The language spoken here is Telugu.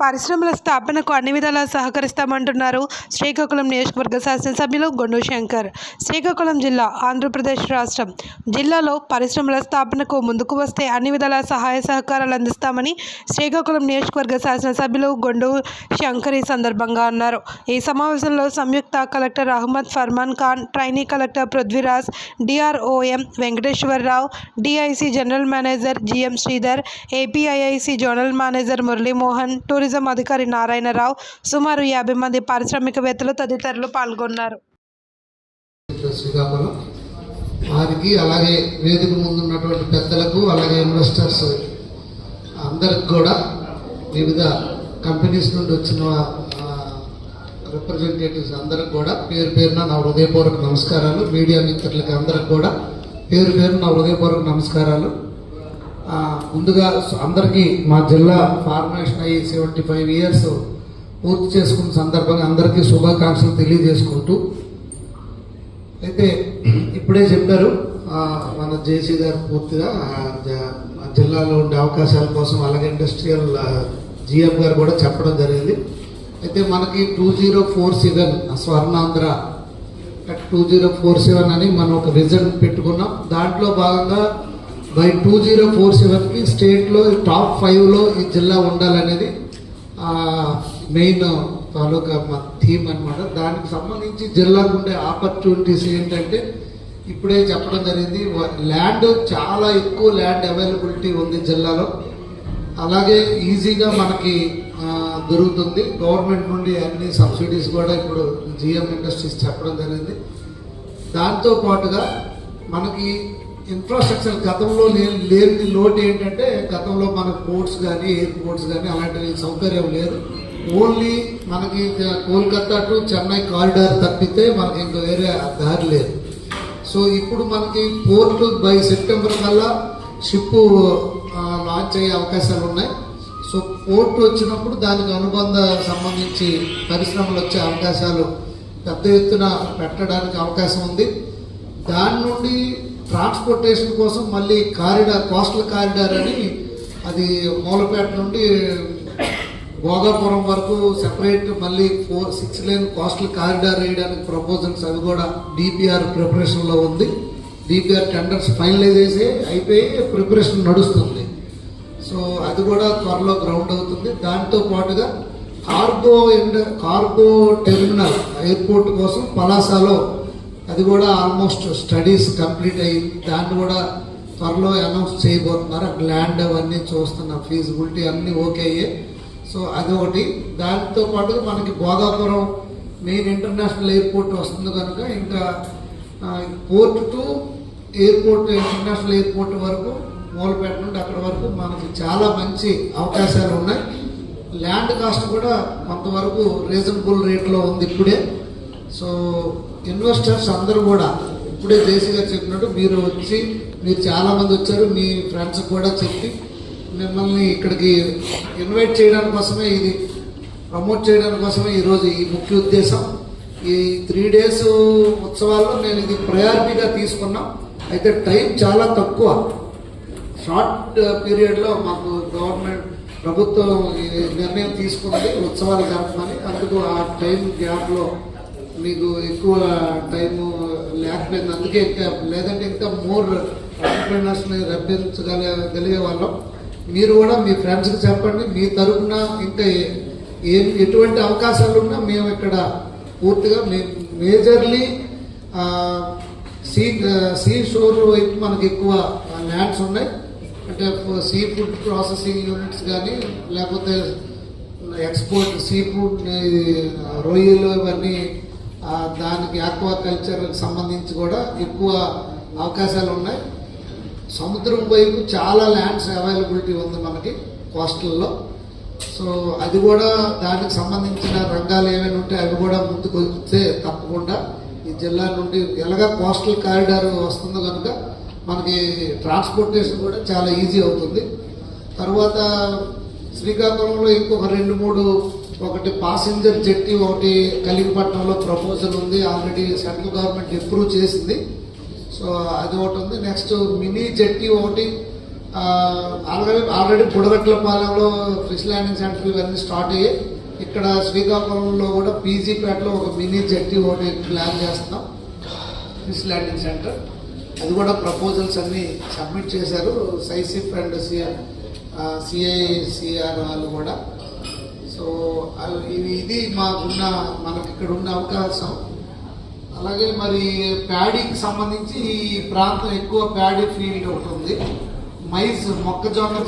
పరిశ్రమల స్థాపనకు అన్ని విధాలా సహకరిస్తామంటున్నారు శ్రీకాకుళం నియోజకవర్గ శాసనసభ్యులు గొండు శంకర్. శ్రీకాకుళం జిల్లా ఆంధ్రప్రదేశ్ రాష్ట్రం. జిల్లాలో పరిశ్రమల స్థాపనకు ముందుకు వస్తే అన్ని విధాల సహాయ సహకారాలు అందిస్తామని శ్రీకాకుళం నియోజకవర్గ శాసనసభ్యులు గొండు శంకర్ ఈ సందర్భంగా అన్నారు. ఈ సమావేశంలో సంయుక్త collector Ahmed Farman Khan trainee collector Prithviraj DROM Venkateswararao DIC general manager GM Sridhar APIIC zonal manager Muralimohan tourism అధికారి నారాయణరావు సుమారు యాభై మంది పారిశ్రామికవేత్తలు తదితరులు పాల్గొన్నారు. శ్రీకాకుళం. వారికి అలాగే వేదిక ముందు ఉన్నటువంటి పెద్దలకు అలాగే ఇన్వెస్టర్స్ అందరికి కూడా వివిధ కంపెనీస్ నుండి వచ్చిన రిప్రజెంటేటివ్స్ అందరికి కూడా పేరు పేరున నా హృదయపూర్వక నమస్కారాలు. మీడియా మిత్రులకి అందరికి కూడా పేరు పేరున నా హృదయపూర్వక నమస్కారాలు. ముందుగా అందరికీ మా జిల్లా ఫార్మేషన్ అయ్యి సెవెంటీ ఫైవ్ ఇయర్స్ పూర్తి చేసుకున్న సందర్భంగా అందరికీ శుభాకాంక్షలు తెలియజేసుకుంటూ అయితే ఇప్పుడే చెప్పారు మన జేసీ గారు పూర్తిగా జిల్లాలో ఉండే అవకాశాల కోసం అలాగే ఇండస్ట్రియల్ జిఎం గారు కూడా చెప్పడం జరిగింది. అయితే మనకి two zero four seven Swarnandhra two zero four seven అని మనం ఒక విజన్ పెట్టుకున్నాం. దాంట్లో భాగంగా బై టూ జీరో ఫోర్ సెవెన్కి స్టేట్లో టాప్ ఫైవ్లో ఈ జిల్లా ఉండాలనేది మెయిన్ తాలూకా మా థీమ్ అనమాట దానికి సంబంధించి జిల్లాకు ఉండే ఆపర్చునిటీస్ ఏంటంటే ఇప్పుడే చెప్పడం జరిగింది ల్యాండ్ చాలా ఎక్కువ ల్యాండ్ అవైలబిలిటీ ఉంది జిల్లాలో. అలాగే ఈజీగా మనకి దొరుకుతుంది. గవర్నమెంట్ నుండి అన్ని సబ్సిడీస్ కూడా ఇప్పుడు జిఎం ఇండస్ట్రీస్ చెప్పడం జరిగింది. దాంతో పాటుగా మనకి ఇన్ఫ్రాస్ట్రక్చర్ గతంలో లేని లేని లోటు ఏంటంటే గతంలో మనకు పోర్ట్స్ కానీ ఎయిర్పోర్ట్స్ కానీ అలాంటి సౌకర్యం లేదు. ఓన్లీ మనకి కోల్కతా టు చెన్నై కారిడార్ తప్పితే మనకి ఇంకా వేరే దారి లేదు. సో ఇప్పుడు మనకి పోర్ట్ బై సెప్టెంబర్ కల్లా షిప్ లాంచ్ అయ్యే అవకాశాలు ఉన్నాయి. సో పోర్ట్ వచ్చినప్పుడు దానికి అనుబంధ సంబంధించి పరిశ్రమలు వచ్చే అవకాశాలు పెద్ద ఎత్తున పెట్టడానికి అవకాశం ఉంది. దాని నుండి ట్రాన్స్పోర్టేషన్ కోసం మళ్ళీ కారిడార్ కోస్టల్ కారిడార్ అని అది మూలపేట నుండి భోగాపురం వరకు సెపరేట్ మళ్ళీ four six lane coastal corridor వేయడానికి ప్రపోజల్స్ అవి కూడా డిపిఆర్ ప్రిపరేషన్లో ఉంది. డిపిఆర్ టెండర్స్ ఫైనలైజ్ చేసి అయిపోయి ప్రిపరేషన్ నడుస్తుంది. సో అది కూడా త్వరలో గ్రౌండ్ అవుతుంది. దాంతో పాటుగా cargo and cargo terminal airport కోసం పలాసాలో అది కూడా ఆల్మోస్ట్ స్టడీస్ కంప్లీట్ అయ్యింది దాన్ని కూడా త్వరలో అనౌన్స్ చేయబోతున్నారు. అక్కడ ల్యాండ్ అవన్నీ చూస్తున్న ఫీజిబిలిటీ అన్నీ ఓకే అయ్యాయి సో అది ఒకటి. దాంతో పాటు మనకి భోగాపురం మెయిన్ ఇంటర్నేషనల్ ఎయిర్పోర్ట్ వస్తుంది కనుక ఇంకా port to airport international airport వరకు మూలపేట నుండి అక్కడ వరకు మనకి చాలా మంచి అవకాశాలు ఉన్నాయి. ల్యాండ్ కాస్ట్ కూడా కొంతవరకు రీజనబుల్ రేట్లో ఉంది ఇప్పుడే. సో ఇన్వెస్టర్స్ అందరూ కూడా ఇప్పుడే జేసీ గారు చెప్పినట్టు మీరు వచ్చి మీరు చాలామంది వచ్చారు మీ ఫ్రెండ్స్ కూడా చెప్పి మిమ్మల్ని ఇక్కడికి ఇన్వైట్ చేయడానికి కోసమే ఇది ప్రమోట్ చేయడానికి కోసమే ఈరోజు ఈ ముఖ్య ఉద్దేశం. ఈ త్రీ డేస్ ఉత్సవాల్లో నేను ఇది ప్రయారిటీగా తీసుకున్నాం. అయితే టైం చాలా తక్కువ. షార్ట్ పీరియడ్లో మాకు గవర్నమెంట్ ప్రభుత్వం నిర్ణయం తీసుకుంది ఉత్సవాలు జరపమని అందుకు ఆ టైం గ్యాప్లో మీకు ఎక్కువ టైము లేకపోయింది అందుకే ఇంకా లేదంటే ఇంకా మోర్ ఎంటర్ప్రినర్స్ని రప్పించగలిగే వాళ్ళం. మీరు కూడా మీ ఫ్రెండ్స్కి చెప్పండి. మీ తరఫున ఇంకా ఏ- ఏం ఎటువంటి అవకాశాలు ఉన్నా మేము ఇక్కడ పూర్తిగా మేజర్లీ సీ సీ షోర్ వైపు మనకు ఎక్కువ ల్యాండ్స్ ఉన్నాయి. అంటే సీ ఫుడ్ ప్రాసెసింగ్ యూనిట్స్ కానీ లేకపోతే ఎక్స్పోర్ట్ సీ ఫుడ్ రొయ్యలు ఇవన్నీ దానికి ఆక్వా కల్చర్కి సంబంధించి కూడా ఎక్కువ అవకాశాలు ఉన్నాయి. సముద్రం వైపు చాలా ల్యాండ్స్ అవైలబిలిటీ ఉంది మనకి కోస్టల్లో. సో అది కూడా దానికి సంబంధించిన రంగాలు ఏమైనా ఉంటే అవి కూడా ముందుకు వస్తే తప్పకుండా ఈ జిల్లా నుండి ఎలాగా కోస్టల్ కారిడార్ వస్తుందో కనుక మనకి ట్రాన్స్పోర్టేషన్ కూడా చాలా ఈజీ అవుతుంది. తర్వాత శ్రీకాకుళంలో ఇంకొక రెండు మూడు ఒకటి పాసింజర్ జెట్టి ఒకటి కలిగిపట్నంలో ప్రపోజల్ ఉంది. ఆల్రెడీ సెంట్రల్ గవర్నమెంట్ అప్రూవ్ చేసింది. సో అది ఒకటి ఉంది. నెక్స్ట్ మినీ జెట్టి ఒకటి ఆల్రెడీ ఆల్రెడీ బుడగట్లపాలెంలో ఫిష్ ల్యాండింగ్ సెంటర్ ఇవన్నీ స్టార్ట్ అయ్యాయి. ఇక్కడ శ్రీకాకుళంలో కూడా పీజీపేటలో ఒక మినీ జట్టి ఒకటి ప్లాన్ చేస్తున్నాం. ఫిష్ ల్యాండింగ్ సెంటర్ అది కూడా ప్రపోజల్స్ అన్నీ సబ్మిట్ చేశారు. సైసిఫ్ అండ్ సిఆర్ సిఐసిఆర్ వాళ్ళు కూడా. ఇది మాకున్న మనకి ఇక్కడ ఉన్న అవకాశం. అలాగే మరి ప్యాడీకి సంబంధించి ఈ ప్రాంతం ఎక్కువ ప్యాడీ ఫీల్డ్ ఉంటుంది ఉంది. మైజ్ మొక్కజొన్న